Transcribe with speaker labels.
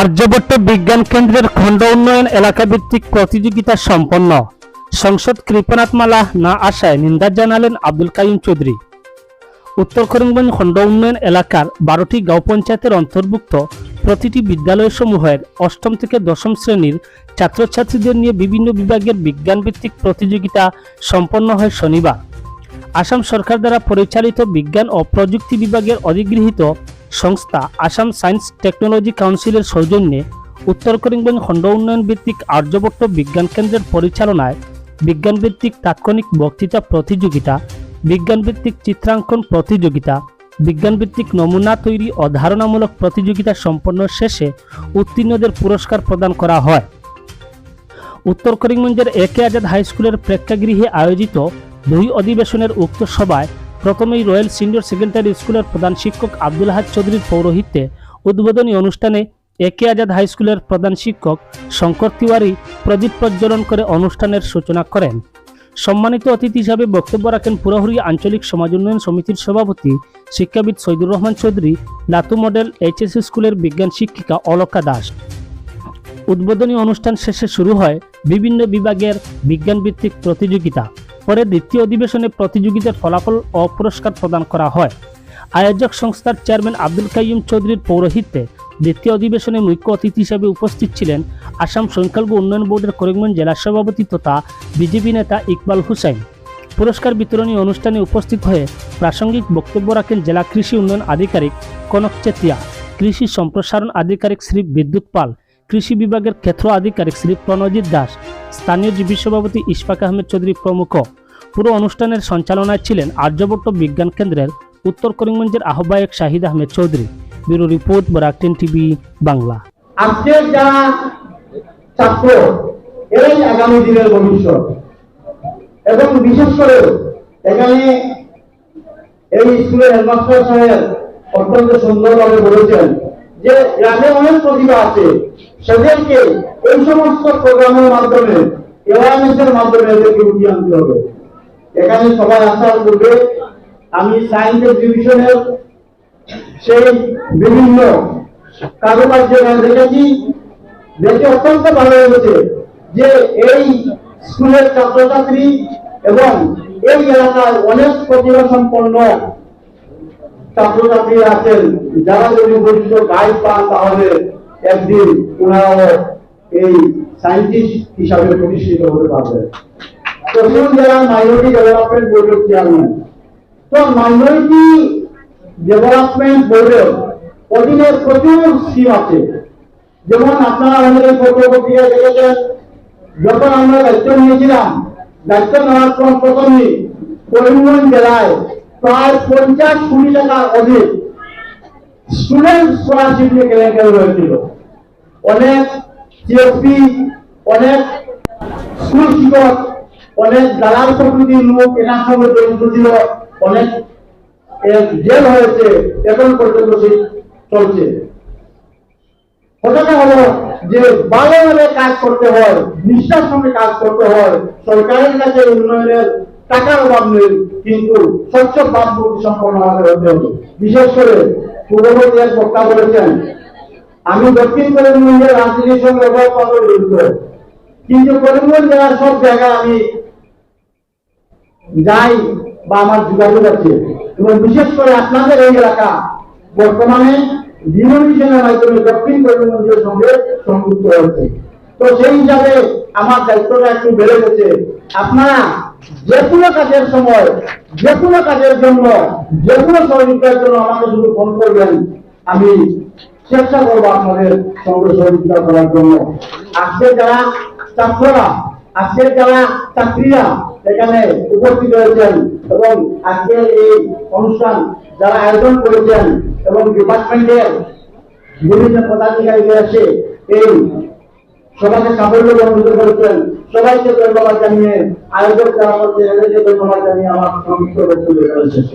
Speaker 1: আর্যভট্ট বিজ্ঞান কেন্দ্রের খণ্ড উন্নয়ন এলাকা ভিত্তিক প্রতিযোগিতা সম্পন্ন। সংসদ কৃপনাথ মালা না আসায় নিন্দা জানালেন আব্দুল কাইম চৌধুরী। উত্তর করিমগঞ্জ খণ্ড উন্নয়ন এলাকার বারোটি গাঁও পঞ্চায়েতের অন্তর্ভুক্ত প্রতিটি বিদ্যালয়সমূহের অষ্টম থেকে দশম শ্রেণির ছাত্রছাত্রীদের নিয়ে বিভিন্ন বিভাগের বিজ্ঞানভিত্তিক প্রতিযোগিতা সম্পন্ন হয় শনিবার। আসাম সরকার দ্বারা পরিচালিত বিজ্ঞান ও প্রযুক্তি বিভাগের অধিগৃহীত সংস্থা আসাম সায়েন্স টেকনোলজি কাউন্সিলের সৌজন্যে উত্তর করিমগঞ্জ খণ্ড উন্নয়ন ভিত্তিক আর্যভট্ট বিজ্ঞান কেন্দ্রের পরিচালনায় বিজ্ঞানভিত্তিক তাৎক্ষণিক বক্তৃতা প্রতিযোগিতা, বিজ্ঞানভিত্তিক চিত্রাঙ্কন প্রতিযোগিতা, বিজ্ঞানভিত্তিক নমুনা তৈরি ও ধারণামূলক প্রতিযোগিতা সম্পন্ন শেষে উত্তীর্ণদের পুরস্কার প্রদান করা হয়। উত্তর করিমগঞ্জের এ কে আজাদ হাইস্কুলের প্রেক্ষাগৃহে আয়োজিত দুই অধিবেশনের উক্ত সভায় প্রথমেই রয়্যাল সিনিয়র সেকেন্ডারি স্কুলের প্রধান শিক্ষক আব্দুল হাজ চৌধুরীর পৌরোহিত্যে উদ্বোধনী অনুষ্ঠানে এ কে আজাদ হাই স্কুলের প্রধান শিক্ষক শঙ্কর তিওয়ারি প্রদীপ প্রজ্বলন করে অনুষ্ঠানের সূচনা করেন। সম্মানিত অতিথি হিসাবে বক্তব্য রাখেন পুরোহরি আঞ্চলিক সমাজ উন্নয়ন সমিতির সভাপতি শিক্ষাবিদ সৈদুর রহমান চৌধুরী লাতু মডেল এইচএসসি স্কুলের বিজ্ঞান শিক্ষিকা অলকা দাস। উদ্বোধনী অনুষ্ঠান শেষে শুরু হয় বিভিন্ন বিভাগের বিজ্ঞানভিত্তিক প্রতিযোগিতা। পরে দ্বিতীয় অধিবেশনে প্রতিযোগিতার ফলাফল ও পুরস্কার প্রদান করা হয়। আয়োজক সংস্থার চেয়ারম্যান আব্দুল কাইম চৌধুরীর পৌরোহিত্যে দ্বিতীয় অধিবেশনে মুখ্য অতিথি হিসেবে উপস্থিত ছিলেন আসাম সংখ্যালঘু উন্নয়ন বোর্ডের করিমগঞ্জ জেলা সভাপতি তথা বিজেপি নেতা ইকবাল হুসাইন। পুরস্কার বিতরণী অনুষ্ঠানে উপস্থিত হয়ে প্রাসঙ্গিক বক্তব্য রাখেন জেলা কৃষি উন্নয়ন আধিকারিক কনক চেতিয়া, কৃষি সম্প্রসারণ আধিকারিক শ্রী বিদ্যুৎ পাল, কৃষি বিভাগের ক্ষেত্র আধিকারিক শ্রী প্রণজিৎ দাস স্থানীয় জীবী সভাপতি ইশফাক আহমেদ চৌধুরী প্রমুখ। পুরো অনুষ্ঠানের সঞ্চালনায় ছিলেন আর্যভট্ট বিজ্ঞান কেন্দ্রের উত্তর করিমগঞ্জের আহ্বায়ক Shahid Ahmed Chowdhury. Bureau report, বরাকটেন TV, Bangla.
Speaker 2: আজকের যারা ছাত্র, এই আগামী দিনের ভবিষ্যৎ, এবং বিশেষ করে এখানে এই স্কুলের হেডমাস্টার সাহেব অত্যন্ত সুন্দরভাবে বলেছেন যে গ্রামে অনেক প্রতিভা আছে, সেদেরকে এই সমস্ত প্রোগ্রামের মাধ্যমে অ্যাওয়ারনেসের মাধ্যমে এদেরকে উঠিয়ে আনতে হবে। এখানে সবাই আসার পূর্বে আমি সায়েন্স এক্সিবিশনের সেই বিভিন্ন কারুকার্য দেখেছি। দেখে অত্যন্ত ভালো লেগেছে যে এই স্কুলের ছাত্রছাত্রী এবং এই এলাকায় অনেক প্রতিভা সম্পন্ন ছাত্রছাত্রী আছেন, যারা যদি উপযুক্ত গাইড পান, তাহলে একদিন ওনারাও এই হিসাবে প্রতিষ্ঠিত হতে পারবে। আছে। আমরা দায়িত্ব নিয়েছিলাম, দায়িত্ব জেলায় প্রায় পঞ্চাশ কোটি টাকার অধিক স্টুডেন্ট স্কলারশিপ নিয়ে কেলেঙ্কারি হয়েছিল। অনেক সিএসপি অনেক স্কুল শিক্ষক, অনেক দালাল প্রকৃতির লোক এনার সঙ্গে জড়িত ছিল, অনেক জেল হয়েছে এখন পর্যন্ত সেই চলছে। কথাটা হলো যে ভালোভাবে কাজ করতে হয়, নিষ্ঠার সঙ্গে কাজ করতে হয়, সরকারের কাছে উন্নয়নের টাকার অভাব নেই, কিন্তু স্বচ্ছ ভাবমূর্তি সম্পন্ন আমাদের হতে হবে বিশেষ করে পূর্ববর্তী এক বক্তা বলেছেন, আমি দক্ষিণ করিমগঞ্জের রাজনীতির সঙ্গে জড়িত। কিন্তু করিমগঞ্জ জেলার সব জায়গায় আমি যাই বা আমার যোগাযোগ আছে। এবং বিশেষ করে আপনাদের এই এলাকা বর্তমানে ডিনোমিনেশনের মাধ্যমে দক্ষিণ করিমগঞ্জের সঙ্গে সংযুক্ত হয়েছে তো সেই হিসাবে আমার দায়িত্বটা একটু বেড়ে গেছে। আপনারা যে কোনো কাজের সময়, যে কোনো কাজের জন্য, যে কোনো সহযোগিতার জন্য আমাকে শুধু ফোন করবেন। আমি চেষ্টা করব আপনাদের সঙ্গে সহযোগিতা করার জন্য। আজকে যারা ছাত্ররা আজকের যারা চাকরিরা এখানে উপস্থিত হয়েছেন এবং আজকের এই অনুষ্ঠান যারা আয়োজন করেছেন এবং ডিপার্টমেন্টের বিভিন্ন পদাধিকারীরা এসে এই সবাইকে সাফল্য বন্ধুদের করেছেন সবাইকে ধন্যবাদ জানিয়ে আয়োজক যারা ধন্যবাদ জানিয়ে আমার সংক্ষিপ্ত বক্তব্য শেষ